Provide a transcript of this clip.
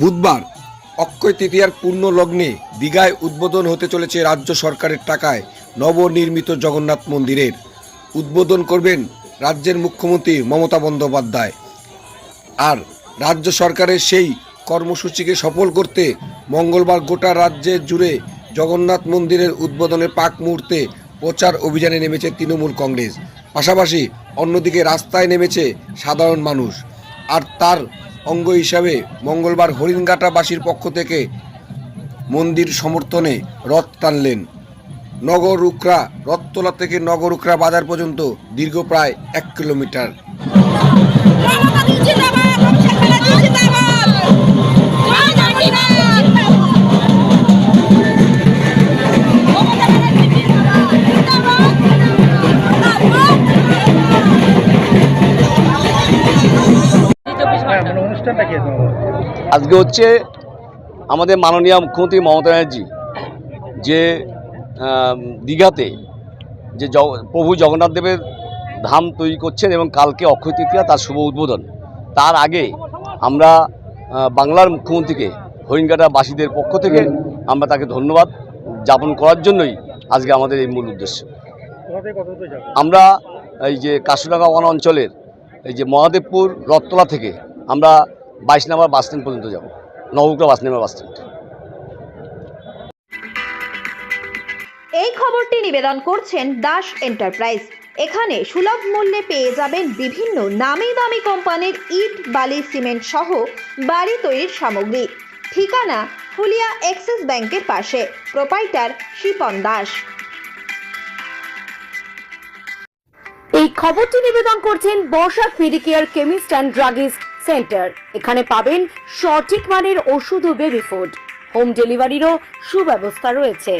বুধবার অক্ষয় তৃতীয়ার পূর্ণ লগ্নে দীঘায় উদ্বোধন হতে চলেছে রাজ্য সরকারের টাকায় নবনির্মিত জগন্নাথ মন্দিরের। উদ্বোধন করবেন রাজ্যের মুখ্যমন্ত্রী মমতা বন্দ্যোপাধ্যায়। আর রাজ্য সরকারের সেই কর্মসূচিকে সফল করতে মঙ্গলবার গোটা রাজ্যে জুড়ে জগন্নাথ মন্দিরের উদ্বোধনের পাক মুহূর্তে প্রচার অভিযানে নেমেছে তৃণমূল কংগ্রেস। পাশাপাশি অন্যদিকে রাস্তায় নেমেছে সাধারণ মানুষ। আর তার অঙ্গ হিসাবে মঙ্গলবার হরিণঘাটাবাসীর পক্ষ থেকে মন্দির সমর্থনে রথ টানলেন। নগর উকরা, রথতলা থেকে নগর উকরা বাজার পর্যন্ত দীর্ঘ প্রায় এক কিলোমিটার। অনুষ্ঠানটা কি আজকে হচ্ছে আমাদের মাননীয় মুখ্যমন্ত্রী মমতা ব্যানার্জি যে দীঘাতে যে প্রভু জগন্নাথ দেবের ধাম তৈরি করছেন এবং কালকে অক্ষয় তৃতীয়া তার শুভ উদ্বোধন। তার আগে আমরা বাংলার মুখ্যমন্ত্রীকে হরিণঘাটাবাসীদের পক্ষ থেকে আমরা তাকে ধন্যবাদ যাপন করার জন্যই আজকে আমাদের এই মূল উদ্দেশ্য। আমরা এই যে কাশুডাঙ্গা অঞ্চলের এই যে মহাদেবপুর রথতলা থেকে আমরা বাইশ নম্বর বাস স্ট্যান্ড পর্যন্ত যাব। নবগ্রা বাস নম্বর বাস স্ট্যান্ড। এই খবরটি নিবেদন করছেন দাস এন্টারপ্রাইজ। এখানে সুলভ মূল্যে পেয়ে যাবেন বিভিন্ন নামি দামি কোম্পানির ইট বালি সিমেন্ট সহ বাড়ি তৈরির সামগ্রী। ঠিকানা ফুলিয়া এক্সিস ব্যাংকের পাশে। প্রোপাইটার শিপন দাস। এই খবরটি নিবেদন করছেন Barsha medicare chemist and druggist centre. এখানে পাবেন সঠিক মানের ওষুধ ও বেবি ফুড। হোম ডেলিভারিরও সুব্যবস্থা রয়েছে।